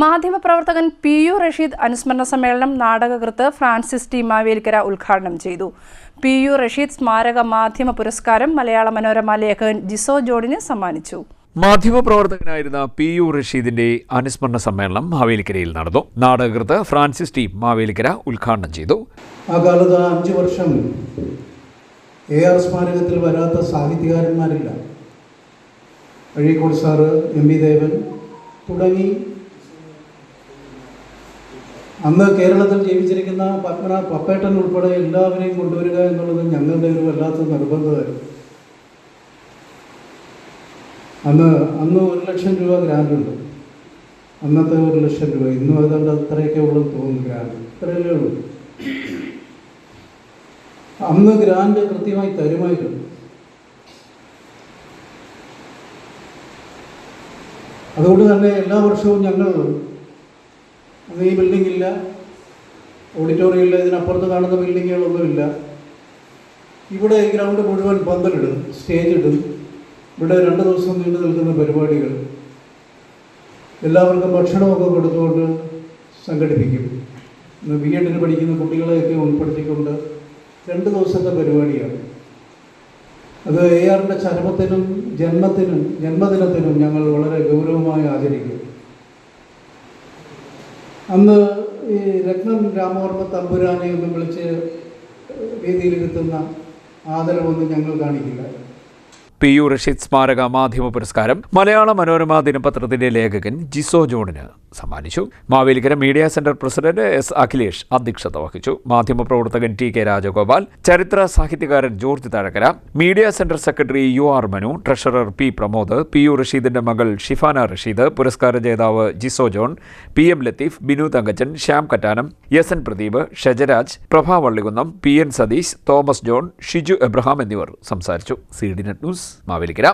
മാധ്യമപ്രവർത്തകൻ P U Rasheed അനുസ്മരണ സമ്മേളനം നാടകകൃത്ത് ഫ്രാൻസിസ് ടി മാവേലിക്കര ഉദ്ഘാടനം ചെയ്തു. പി യു റഷീദ് സ്മാരക മാധ്യമ പുരസ്കാരം മലയാള മനോരമ ലേഖകൻ ജിസോ ജോണിന് സമ്മാനിച്ചു. മാധ്യമപ്രവർത്തകനായിരുന്ന പി യു റഷീദിന്റെ അനുസ്മരണ സമ്മേളനം മാവേലിക്കരയിൽ നടന്നു. നാടകകൃത്ത് ഫ്രാൻസിസ് ടി മാവേലിക്കര ഉദ്ഘാടനം ചെയ്തു. ആ കാലത്ത് ആ അഞ്ച് വർഷം എ ആർ സ്മാരകത്തിൽ വരാത്ത സാഹിത്യകാരന്മാരില്ല. Azhikode sir M V Devan തുടങ്ങി അന്ന് കേരളത്തിൽ ജീവിച്ചിരിക്കുന്ന പത്മനാഭ പപ്പേട്ടൻ ഉൾപ്പെടെ എല്ലാവരെയും കൊണ്ടുവരിക എന്നുള്ളത് ഞങ്ങളുടെ ഒരു വല്ലാത്ത നിർബന്ധമായിരുന്നു. അന്ന് അന്ന് ഒരു ലക്ഷം രൂപ ഗ്രാൻഡ് ഉണ്ട്. അന്നത്തെ ഒരു ലക്ഷം രൂപ. ഇന്നും ഏതാണ്ട് അത്രയൊക്കെ ഉള്ളു തോന്നുന്നു ഗ്രാൻഡ് ഇത്രയല്ലേ ഉള്ളൂ. അന്ന് ഗ്രാൻഡ് കൃത്യമായി തരുമായിരുന്നു. അതുകൊണ്ട് തന്നെ എല്ലാ വർഷവും ഞങ്ങൾ അന്ന് ഈ ബിൽഡിംഗ് ഇല്ല. ഓഡിറ്റോറിയം ഇല്ല ഇതിനപ്പുറത്ത് കാണുന്ന ബിൽഡിങ്ങുകളൊന്നുമില്ല ഇവിടെ ഈ ഗ്രൗണ്ട് മുഴുവൻ പന്തലിടും സ്റ്റേജ് ഇടും. ഇവിടെ രണ്ട് ദിവസം നീണ്ടു നിൽക്കുന്ന പരിപാടികൾ. എല്ലാവർക്കും ഭക്ഷണമൊക്കെ കൊടുത്തുകൊണ്ട് സംഘടിപ്പിക്കും. ബി എഡിന് പഠിക്കുന്ന കുട്ടികളെയൊക്കെ ഉൾപ്പെടുത്തിക്കൊണ്ട് രണ്ട് ദിവസത്തെ പരിപാടിയാണ്. അത് എ ആറിന്റെ ചരമത്തിനും ജന്മത്തിനും ജന്മദിനത്തിനും ഞങ്ങൾ വളരെ ഗൗരവമായി ആചരിക്കും. അന്ന് ഈ രത്നം രാമവർമ്മ തമ്പുരാനെ ഒന്ന് വിളിച്ച് വേദിയിലിരുത്തുന്ന ആദരവൊന്നും ഞങ്ങൾ കാണിക്കില്ല. പി യു റഷീദ് സ്മാരക മാധ്യമ പുരസ്കാരം മലയാള മനോരമ ദിനപത്രത്തിന്റെ ലേഖകൻ ജിസോ ജോണിന്. സമ്മാനിച്ചു. Mavelikkara media centre president S Akhilesh അധ്യക്ഷത വഹിച്ചു. മാധ്യമപ്രവർത്തകൻ ടി കെ രാജഗോപാൽ ചരിത്ര സാഹിത്യകാരൻ George Thazhakkara media centre secretary U R Manu treasurer P Pramod P U റഷീദിന്റെ മകൾ ഷിഫാന റഷീദ് പുരസ്കാര ജേതാവ് Jiso John P M Latheef Binu Thankachan Shyam Kattanam S N Pradeep Shajaraj Prabha Vallikunnam P N Satheesh Thomas John Shiju Abraham എന്നിവർ സംസാരിച്ചു. C D net news Mavelikkara.